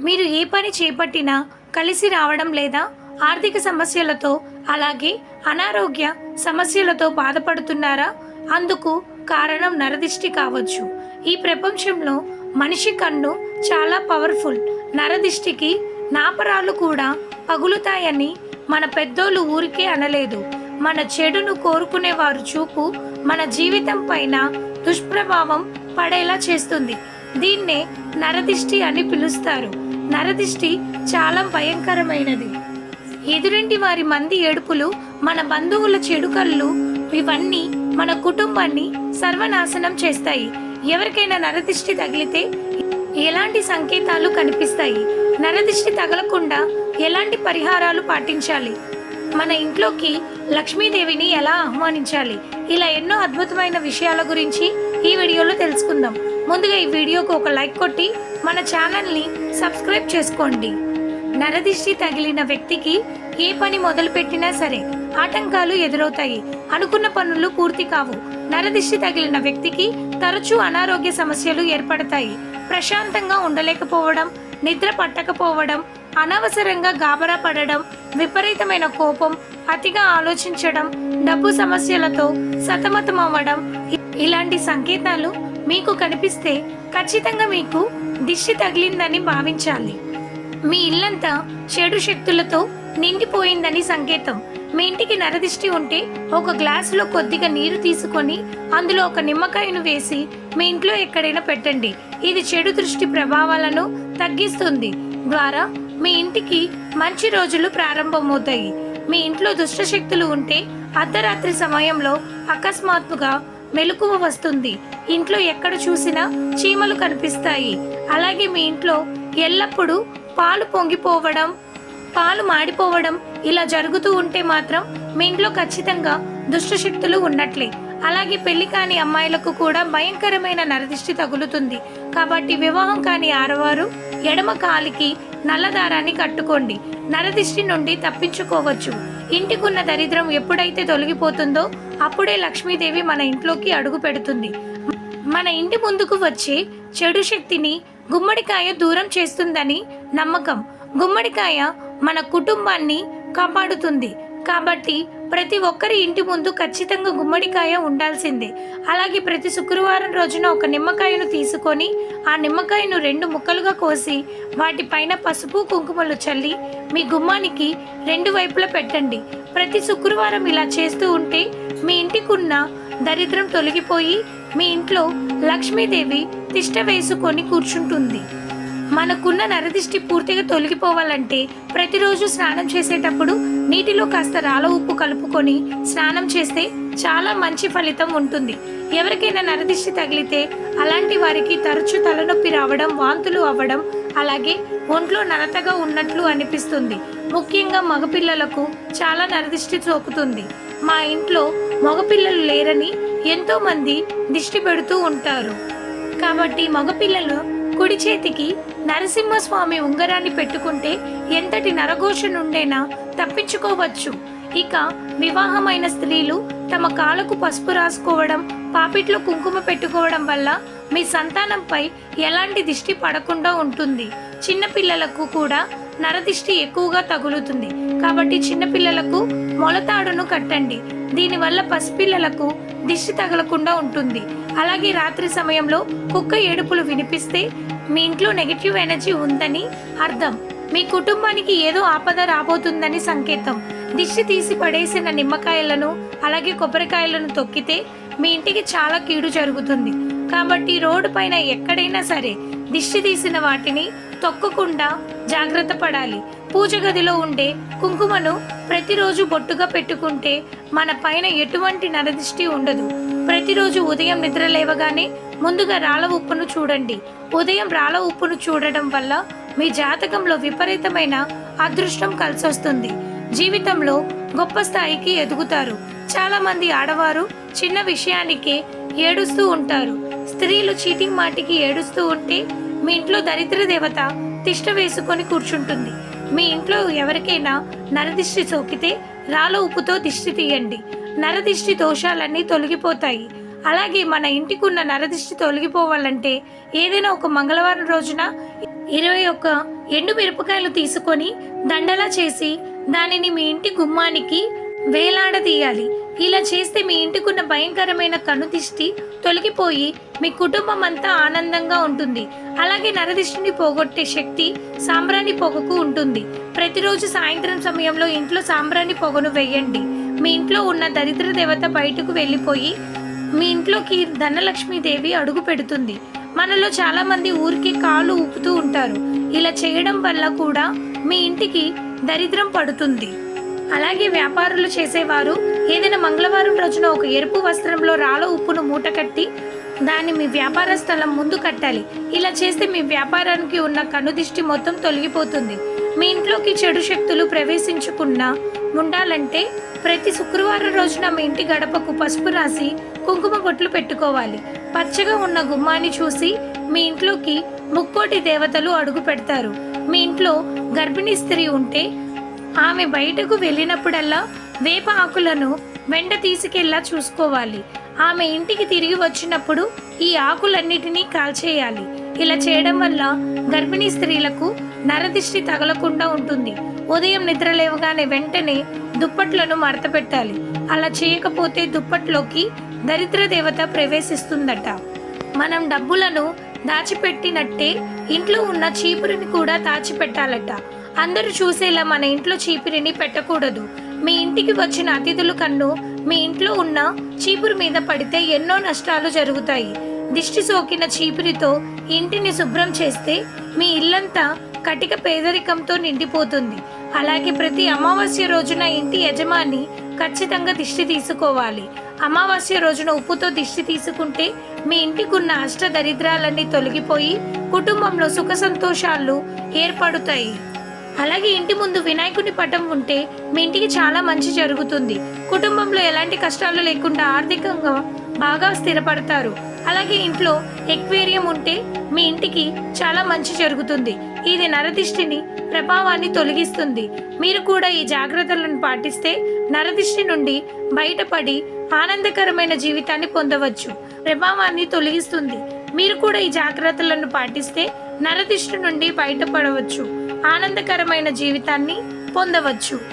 మీరు ఏ పని చేపట్టినా కలిసి రావడం లేదా ఆర్థిక సమస్యలతో అలాగే అనారోగ్య సమస్యలతో బాధపడుతున్నారా? అందుకు కారణం నరదిష్టి కావచ్చు. ఈ ప్రపంచంలో మనిషి కన్ను చాలా పవర్ఫుల్. నరదిష్టికి నాపరాలు కూడా పగులుతాయని మన పెద్దోళ్ళు ఊరికే అనలేదు. మన చెడును కోరుకునే వారు చూపు మన జీవితం పైన దుష్ప్రభావం పడేలా చేస్తుంది. దీన్నే నరదిష్టి అని పిలుస్తారు. నరదిష్టి చాలా భయంకరమైనది. ఎదురింటి వారి మంది ఏడుపులు మన బంధువుల చెడు కళ్ళు ఇవన్నీ మన కుటుంబాన్ని సర్వనాశనం చేస్తాయి. ఎవరికైనా నరదిష్టి తగిలితే ఎలాంటి సంకేతాలు కనిపిస్తాయి? నరదిష్టి తగలకుండా ఎలాంటి పరిహారాలు పాటించాలి? మన ఇంట్లోకి లక్ష్మీదేవిని ఎలా ఆహ్వానించాలి? ఇలా ఎన్నో అద్భుతమైన విషయాల గురించి ఈ వీడియోలో తెలుసుకుందాం. ముందుగా ఈ వీడియోకు ఒక లైక్ కొట్టి మన ఛానల్ని సబ్స్క్రైబ్ చేసుకోండి. నరదిష్టి తగిలిన వ్యక్తికి ఏ పని మొదలుపెట్టినా సరే ఆటంకాలు ఎదురవుతాయి. అనుకున్న పనులు పూర్తి కావు. నరదిష్టి తగిలిన వ్యక్తికి తరచూ అనారోగ్య సమస్యలు ఏర్పడతాయి. ప్రశాంతంగా ఉండలేకపోవడం నిద్ర పట్టకపోవడం అనవసరంగా గాబరా పడడం విపరీతమైన కోపం అతిగా ఆలోచించడం డబ్బు సమస్యలతో సతమతం అవ్వడం ఇ- ఇలాంటి సంకేతాలు మీకు కనిపిస్తే ఖచ్చితంగా మీకు దిష్టి తగిలిందని భావించాలి. మీ ఇల్లంతా చెడు శక్తులతో నిండిపోయిందని సంకేతం. మీ ఇంటికి నరదిష్టి ఉంటే ఒక గ్లాసులో కొద్దిగా నీరు తీసుకొని అందులో ఒక నిమ్మకాయను వేసి మీ ఇంట్లో ఎక్కడైనా పెట్టండి. ఇది చెడు దృష్టి ప్రభావాలను తగ్గిస్తుంది. ద్వారా మీ ఇంటికి మంచి రోజులు ప్రారంభమవుతాయి. మీ ఇంట్లో దుష్ట శక్తులు ఉంటే అర్ధరాత్రి సమయంలో అకస్మాత్తుగా మెలకువ వస్తుంది. ఇంట్లో ఎక్కడ చూసినా చీమలు కనిపిస్తాయి. అలాగే మీ ఇంట్లో ఎల్లప్పుడూ పాలు పొంగిపోవడం పాలు మాడిపోవడం ఇలా జరుగుతూ ఉంటే మాత్రం మీ ఇంట్లో ఖచ్చితంగా దుష్టశక్తులు ఉన్నట్లే. అలాగే పెళ్ళి కాని అమ్మాయిలకు కూడా భయంకరమైన నరదిష్టి తగులుతుంది. కాబట్టి వివాహం కాని ఆడవారు ఎడమ కాలికి నల్లదారాన్ని కట్టుకోండి. నరదిష్టి నుండి తప్పించుకోవచ్చు. ఇంటికున్న దరిద్రం ఎప్పుడైతే తొలగిపోతుందో అప్పుడే లక్ష్మీదేవి మన ఇంట్లోకి అడుగు పెడుతుంది. మన ఇంటి ముందుకు వచ్చే చెడు శక్తిని గుమ్మడికాయ దూరం చేస్తుందని నమ్మకం. గుమ్మడికాయ మన కుటుంబాన్ని కాపాడుతుంది. కాబట్టి ప్రతి ఒక్కరి ఇంటి ముందు ఖచ్చితంగా గుమ్మడికాయ ఉండాల్సిందే. అలాగే ప్రతి శుక్రవారం రోజున ఒక నిమ్మకాయను తీసుకొని ఆ నిమ్మకాయను రెండు ముక్కలుగా కోసి వాటిపైన పసుపు కుంకుమలు చల్లి మీ గుమ్మానికి రెండు వైపులా పెట్టండి. ప్రతి శుక్రవారం ఇలా చేస్తూ ఉంటే మీ ఇంటికున్న దరిద్రం తొలగిపోయి మీ ఇంట్లో లక్ష్మీదేవి తిష్ట వేసుకొని కూర్చుంటుంది. మనకున్న నరదిష్టి పూర్తిగా తొలగిపోవాలంటే ప్రతిరోజు స్నానం చేసేటప్పుడు నీటిలో కాస్త రాళ్ళ ఉప్పు కలుపుకొని స్నానం చేస్తే చాలా మంచి ఫలితం ఉంటుంది. ఎవరికైనా నరదిష్టి తగిలితే అలాంటి వారికి తరచు తలనొప్పి రావడం వాంతులు అవ్వడం అలాగే ఒంట్లో నలతగా ఉన్నట్లు అనిపిస్తుంది. ముఖ్యంగా మగపిల్లలకు చాలా నరదిష్టి సోకుతుంది. మా ఇంట్లో మగపిల్లలు లేరని ఎంతో మంది దిష్టి పెడుతూ ఉంటారు. కాబట్టి మగపిల్లలు కుడి చేతికి నరసింహస్వామి ఉంగరాన్ని పెట్టుకుంటే ఎంతటి నరఘోష నుండైనా తప్పించుకోవచ్చు. ఇక వివాహమైన స్త్రీలు తమ కాళ్ళకు పసుపు రాసుకోవడం పాపిట్లో కుంకుమ పెట్టుకోవడం వల్ల మీ సంతానంపై ఎలాంటి దిష్టి పడకుండా ఉంటుంది. చిన్నపిల్లలకు కూడా నరదిష్టి ఎక్కువగా తగులుతుంది. కాబట్టి చిన్నపిల్లలకు మొలతాడును కట్టండి. దీనివల్ల పసిపిల్లలకు దిష్టి తగలకుండా ఉంటుంది. అలాగే రాత్రి సమయంలో కుక్క ఏడుపులు వినిపిస్తే మీ ఇంట్లో నెగిటివ్ ఎనర్జీ ఉందని అర్థం. మీ కుటుంబానికి ఏదో ఆపద రాబోతుందని సంకేతం. దిష్టి తీసి పడేసిన నిమ్మకాయలను అలాగే కొబ్బరికాయలను తొక్కితే మీ ఇంటికి చాలా కీడు జరుగుతుంది. కాబట్టి రోడ్డు పైన ఎక్కడైనా సరే దిష్టి తీసిన వాటిని తొక్కకుండా జాగ్రత్త పడాలి. పూజ గదిలో ఉండే కుంకుమను ప్రతిరోజు బొట్టుగా పెట్టుకుంటే మన పైన ఎటువంటి నరదిష్టి ఉండదు. ప్రతిరోజు ఉదయం నిద్ర లేవగానే ముందుగా రాళ్ళ ఉప్పును చూడండి. ఉదయం రాళ్ళ ఉప్పును చూడడం వల్ల మీ జాతకంలో విపరీతమైన అదృష్టం కలిసొస్తుంది. జీవితంలో గొప్ప స్థాయికి ఎదుగుతారు. చాలా మంది ఆడవారు చిన్న విషయానికే ఏడుస్తూ ఉంటారు. స్త్రీలు చీటింగ్ మాటికి ఏడుస్తూ ఉంటే మీ ఇంట్లో దరిద్ర దేవత తిష్ట వేసుకొని కూర్చుంటుంది. మీ ఇంట్లో ఎవరికైనా నరదిష్టి సోకితే రాళ్ళ ఉప్పుతో దిష్టి తీయండి. నరదిష్టి దోషాలన్నీ తొలగిపోతాయి. అలాగే మన ఇంటికి ఉన్న నరదిష్టి తొలగిపోవాలంటే ఏదైనా ఒక మంగళవారం రోజున ఇరవై ఒక్క ఎండు మిరపకాయలు తీసుకొని దండలా చేసి దానిని మీ ఇంటి గుమ్మానికి వేలాడదీయాలి. ఇలా చేస్తే మీ ఇంటికున్న భయంకరమైన కనుదిష్టి తొలగిపోయి మీ కుటుంబం అంతా ఆనందంగా ఉంటుంది. అలాగే నరదిష్టిని పోగొట్టే శక్తి సాంబ్రాణి పొగకు ఉంటుంది. ప్రతిరోజు సాయంత్రం సమయంలో ఇంట్లో సాంబ్రాణి పొగను వేయండి. మీ ఇంట్లో ఉన్న దరిద్ర దేవత బయటకు వెళ్ళిపోయి మీ ఇంట్లోకి ధనలక్ష్మీదేవి అడుగు పెడుతుంది. మనలో చాలా మంది ఊరికి కాలు ఊపుతూ ఉంటారు. ఇలా చేయడం వల్ల కూడా మీ ఇంటికి దరిద్రం పడుతుంది. అలాగే వ్యాపారులు చేసేవారు ఏదైనా మంగళవారం రోజున ఒక ఎరుపు వస్త్రంలో రాళ్ళ ఉప్పును మూట కట్టి దాన్ని మీ వ్యాపార స్థలం ముందు కట్టాలి. ఇలా చేస్తే మీ వ్యాపారానికి ఉన్న కనుదిష్టి మొత్తం తొలగిపోతుంది. మీ ఇంట్లోకి చెడు శక్తులు ప్రవేశించకుండా ఉండాలంటే ప్రతి శుక్రవారం రోజున మీ ఇంటి గడపకు పసుపు రాసి కుంకుమ బొట్లు పెట్టుకోవాలి. పచ్చగా ఉన్న గుమ్మాన్ని చూసి మీ ఇంట్లోకి ముక్కోటి దేవతలు అడుగు పెడతారు. మీ ఇంట్లో గర్భిణీ స్త్రీ ఉంటే ఆమె బయటకు వెళ్ళినప్పుడల్లా వేప ఆకులను వెంట తీసుకెళ్ళా చూసుకోవాలి. ఆమె ఇంటికి తిరిగి వచ్చినప్పుడు ఈ ఆకులన్నిటినీ కాల్చేయాలి. ఇలా చేయడం వల్ల గర్భిణీ స్త్రీలకు నరదిష్టి తగలకుండా ఉంటుంది. ఉదయం నిద్ర లేవగానే వెంటనే దుప్పట్లను మడత పెట్టాలి అలా చేయకపోతే దుప్పట్లోకి దరిద్ర దేవత ప్రవేశిస్తుందట. మనం డబ్బులను దాచిపెట్టినట్టే ఇంట్లో ఉన్న చీపురిని కూడా దాచిపెట్టాలట. అందరూ చూసేలా మన ఇంట్లో చీపురిని పెట్టకూడదు. మీ ఇంటికి వచ్చిన అతిథుల కన్ను మీ ఇంట్లో ఉన్న చీపురు మీద పడితే ఎన్నో నష్టాలు జరుగుతాయి. దిష్టి సోకిన చీపురితో ఇంటిని శుభ్రం చేస్తే మీ ఇల్లంతా కటిక పేదరికంతో నిండిపోతుంది. అలాగే ప్రతి అమావాస్య రోజున ఇంటి యజమాని ఖచ్చితంగా దిష్టి తీసుకోవాలి. అమావాస్య రోజున ఉప్పుతో దిష్టి తీసుకుంటే మీ ఇంటికున్న అష్ట దరిద్రాలన్నీ తొలగిపోయి కుటుంబంలో సుఖ సంతోషాలు ఏర్పడుతాయి. అలాగే ఇంటి ముందు వినాయకుడి పటం ఉంటే మీ ఇంటికి చాలా మంచి జరుగుతుంది. కుటుంబంలో ఎలాంటి కష్టాలు లేకుండా ఆర్థికంగా బాగా స్థిరపడతారు. అలాగే ఇంట్లో ఎక్వేరియం ఉంటే మీ ఇంటికి చాలా మంచి జరుగుతుంది. ఇది నరదిష్టిని ప్రభావాన్ని తొలగిస్తుంది. మీరు కూడా ఈ జాగ్రత్తలను పాటిస్తే నరదిష్టి నుండి బయటపడి ఆనందకరమైన జీవితాన్ని పొందవచ్చు. ప్రభావాన్ని తొలగిస్తుంది. మీరు కూడా ఈ జాగ్రత్తలను పాటిస్తే నరదిష్టి నుండి బయటపడవచ్చు. ఆనందకరమైన జీవితాన్ని పొందవచ్చు.